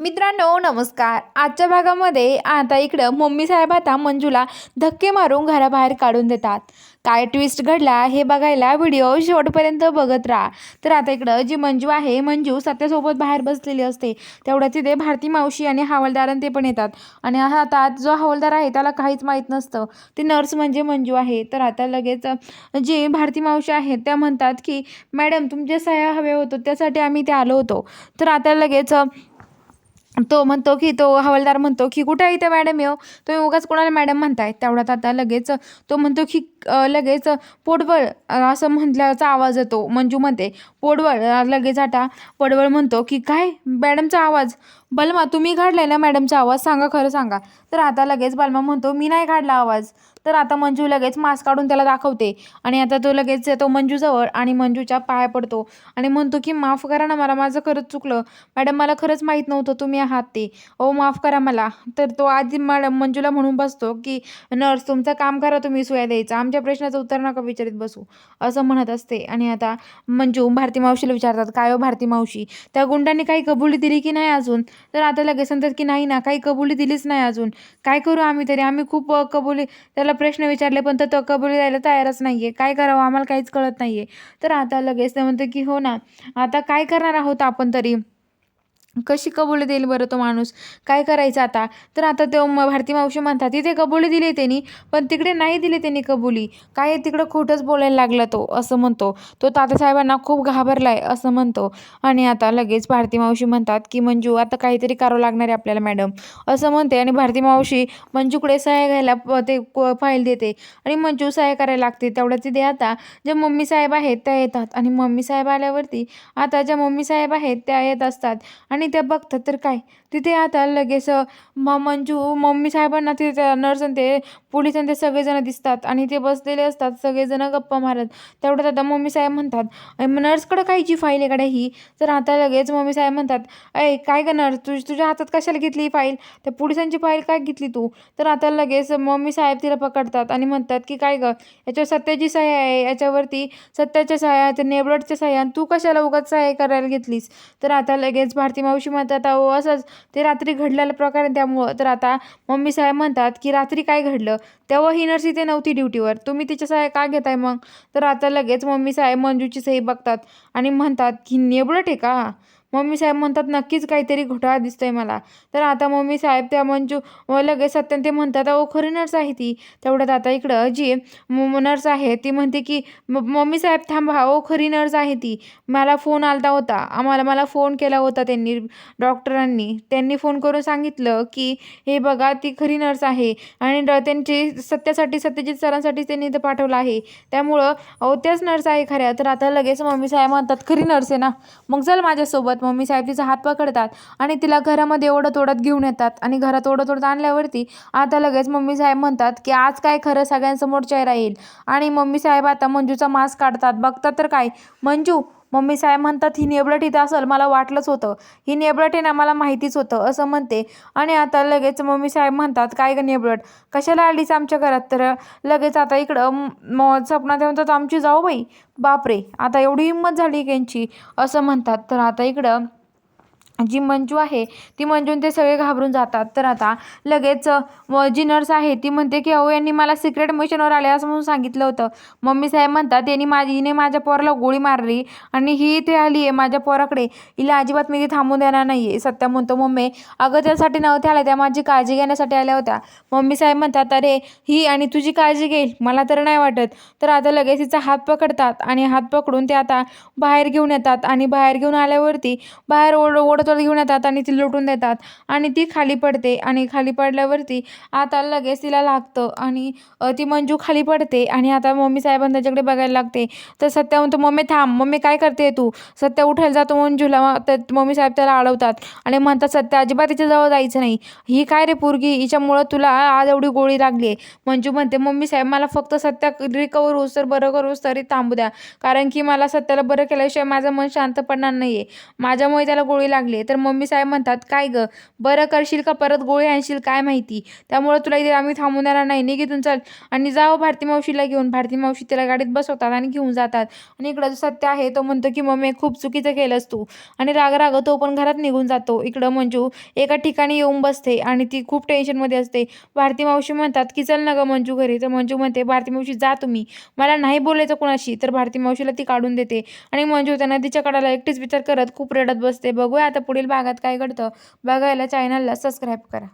मित्रांनो नमस्कार. आजच्या भागामध्ये आता इकडं मम्मी साहेब आता मंजूला धक्के मारून घराबाहेर काढून देतात. काय ट्विस्ट घडला हे बघायला व्हिडिओ शेवटपर्यंत बघत राहा. तर आता इकडं जी मंजू आहे मंजू सत्यासोबत बाहेर बसलेली असते. तेवढ्यात तिथे भारती मावशी आणि हवालदारां ते पण येतात. आणि आता जो हवालदार आहे त्याला काहीच माहीत नसतं. ती नर्स म्हणजे मंजू आहे. तर आता लगेच जी भारती मावशी आहेत त्या म्हणतात की मॅडम तुमचे सह्या हवे होतो त्यासाठी आम्ही ते आलो होतो. तर आता लगेच तो म्हणतो की तो हवालदार म्हणतो की कुठे आहे त्या मॅडम येऊ तुम्ही उगाच कोणाला मॅडम म्हणताय? तेवढ्यात आता लगेच तो म्हणतो की लगेच पोटवळ असं म्हटल्याचा आवाज येतो मंजू म्हणते पोटवळ लगेच आता पडवळ म्हणतो की काय? मॅडमचा आवाज? बलमा तुम्ही काढलाय ना मॅडमचा आवाज? सांगा खरं सांगा. तर आता लगेच बलमा म्हणतो मी नाही काढला आवाज. तर आता मंजू लगेच मास्क काढून त्याला दाखवते. आणि आता तो लगेच येतो मंजूजवळ आणि मंजूच्या पाया पडतो आणि म्हणतो की माफ करा ना मला माझं खरंच चुकलं. मॅडम मला खरंच माहीत नव्हतं तुम्ही आहात ते. ओ माफ करा मला. तर तो आधी मॅडम मंजूला म्हणून बसतो की नर्स तुमचं काम करा तुम्ही सुया द्यायचा. आमच्या प्रश्नाचं उत्तर नका विचारित बसू. असं म्हणत असते. आणि आता मंजू भारती मावशीला विचारतात काय हो भारती मावशी? त्या गुंडांनी काही कबुली दिली की नाही अजून? तर आता लगेच म्हणतात की नाही ना काही कबुली दिलीच नाही अजून. काय करू आम्ही तरी? आम्ही खूप कबुली त्याला प्रश्न विचारले पण तर तो कबुली द्यायला तयारच नाही आहे काय करावं? आम्हाला काहीच कळत नाही आहे तर आता लगेच ते म्हणतं की हो ना. आता काय करणार आहोत आपण तरी? कशी कबुली देईल बरं तो माणूस? काय करायचं आता? तर आता तो म भारती मावशी म्हणतात तिथे कबुली दिली त्यांनी पण तिकडे नाही दिली त्यांनी कबुली. काय तिकडं खोटंच बोलायला लागला तो असं म्हणतो. तो तात्यासाहेबांना खूप घाबरला आहे असं म्हणतो. आणि आता लगेच भारती मावशी म्हणतात की मंजू आता काहीतरी करावं लागणार आहे आपल्याला मॅडम. असं म्हणते आणि भारती मावशी मंजूकडे सहाय्य घ्यायला ते फाईल देते. आणि मंजू सहाय्य करायला लागते. तेवढ्याच तिथे आता ज्या मम्मी साहेब आहेत त्या येतात. आणि मम्मी साहेब आल्यावरती आता ज्या मम्मी साहेब आहेत त्या येत असतात. आणि त्या बघतात तर काय? तिथे आता लगेच म मंजू मम्मी साहेबांना तिथे नर्स आणि ते पोलीस आणि ते सगळेजण दिसतात आणि ते बसलेले असतात सगळेजण गप्पा मारत. तेवढ्यात आता मम्मी साहेब म्हणतात "अय, काय नर्सकडं कायची फाईल आहे ही? तर आता लगेच मम्मी साहेब म्हणतात अय काय ग नर्स तुझ तुझ्या हातात कशाला घेतली ही फाईल त्या पोलिसांची फाईल काय घेतली तू? तर आता लगेच मम्मी साहेब तिला पकडतात आणि म्हणतात की काय गं? याच्यावर सत्याची सह्या आहे. याच्यावरती सत्याच्या सह्या ते नेबलटच्या सह्या. आणि तू कशाला उगाच सह्या करायला घेतलीस? तर आता लगेच भारती मावशी म्हणतात अहो असंच ते रात्री घडलेलं प्रकार आहे त्यामुळं. तर आता मम्मी साहेब म्हणतात की रात्री काय घडलं? तेव्हा ही नर्स इथे नव्हती ड्युटीवर. तुम्ही तिच्या सहाय का घेताय मग? तर आता लगेच मम्मी साहेब मंजूची सही बघतात आणि म्हणतात की नेबलट आहे का मम्मी साहेब म्हणतात नक्कीच काहीतरी घोटाळा दिसतोय मला. तर आता मम्मी साहेब त्या मंजू लगेच सत्यन ते म्हणतात अहो खरी नर्स आहे ती. तेवढ्यात आता इकडं जी नर्स आहे ती म्हणते की "म- मम्मी साहेब थांबा अहो खरी नर्स आहे ती. मला फोन आलता होता. आम्हाला मला फोन केला होता त्यांनी डॉक्टरांनी त्यांनी फोन करून सांगितलं की हे बघा ती खरी नर्स आहे. आणि ड- त्यांची सत्यासाठी सत्यजित सरांसाठी त्यांनी इथं पाठवलं आहे. त्यामुळं अहो त्याच नर्स आहे खऱ्या. तर आता लगेच मम्मी साहेब म्हणतात खरी नर्स आहे ना. मग चल माझ्यासोबत. मम्मी साहेब तिचा हात पकडतात आणि तिला घरामध्ये ओढत ओढत घेऊन येतात आणि घरात ओढत ओढत आणल्यावरती आता लगेच मम्मी साहेब म्हणतात की आज काय खरं सगळ्यांसमोर चेहरा येईल? आणि मम्मी साहेब आता मंजूचा मास्क काढतात. बघतात तर काय मंजू मम्मी साहेब म्हणतात ही नेबलट इथं असेल मला वाटलंच होतं. ही नेबलट आहे ना मला माहितीच होतं असं म्हणते. आणि आता लगेच मम्मी साहेब म्हणतात काय ग नेबलट कशाला आलीस आमच्या घरात? तर लगेच आता इकडं म- सपना ते म्हणतात आमची जाऊ बाई. बापरे आता एवढी हिंमत झाली की यांची असं म्हणतात. तर आता इकडं जी मंजू आहे ती मंजून ते सगळे घाबरून जातात. तर आता लगेच व जी नर्स आहे ती म्हणते की अहो यांनी मला सिक्रेट मिशनवर आले असं म्हणून सांगितलं होतं. मम्मी साहेब म्हणतात यांनी माझी हिने माझ्या पोराला गोळी मारली आणि ही इथे आली आहे माझ्या पोराकडे. हिला अजिबात मी ती थांबून देणार नाही आहे सत्या म्हणतो मम्मी अगं त्यासाठी नव्हत्या आल्या त्या माझी काळजी घेण्यासाठी आल्या होत्या. मम्मी साहेब म्हणतात अरे ही आणि तुझी काळजी घेईल मला तर नाही वाटत. तर आता लगेच तिचा हात पकडतात आणि हात पकडून ते आता बाहेर घेऊन येतात आणि बाहेर घेऊन आल्यावरती बाहेर ओढ ओढत ओढत घेऊन येतात आणि ती लुटून देतात. आणि ती खाली पडते आणि खाली पडल्यावरती आता लगेच तिला लागतं. आणि ती मंजू खाली पडते आणि आता मम्मी साहेबांना त्याच्याकडे बघायला लागते. तर सत्या म्हणतो मम्मी थांब मम्मी काय करते तू? सत्या उठायला जातो मंजूला. तर मम्मी साहेब त्याला अडवतात आणि म्हणतात सत्या अजिबात तिच्याजवळ जायचं नाही. ही काय रे पोरगी? हिच्यामुळं तुला आज एवढी गोळी लागली आहे. मंजू म्हणते मम्मी साहेब मला फक्त सत्या रिकवर होस तर बरं करूस तरी थांबू द्या. कारण की मला सत्याला बरं केल्याशिवाय माझं मन शांत पडणार नाही आहे माझ्यामुळे त्याला गोळी लागली तर मम्मी साहेब म्हणतात काय गं? बरं करशील का? परत गोळी आणशील? काय माहिती? त्यामुळे तुला इथे आम्ही थांबून येणार नाही. निघितून चल. आणि जावं भारती मावशीला घेऊन. भारती मावशी तिला गाडीत बसवतात आणि घेऊन जातात. आणि इकडं जो सत्य आहे तो म्हणतो की मम्मी खूप चुकीचं केलंस तू. आणि राग राग तो पण घरात निघून जातो. इकडं मंजू एका ठिकाणी येऊन बसते आणि ती खूप टेन्शनमध्ये असते. भारती मावशी म्हणतात की चल ना गं मंजू घरी. तर मंजू म्हणते भारती मावशी जा तुम्ही. मला नाही बोलायचं कोणाशी. तर भारती मावशीला ती काढून देते. आणि मंजू त्या नदीच्या कडाला एकटीच विचार करत खूप रडत बसते. बघूया आता पुढील भागात काय घडतं बघायला चॅनलला सबस्क्राईब करा.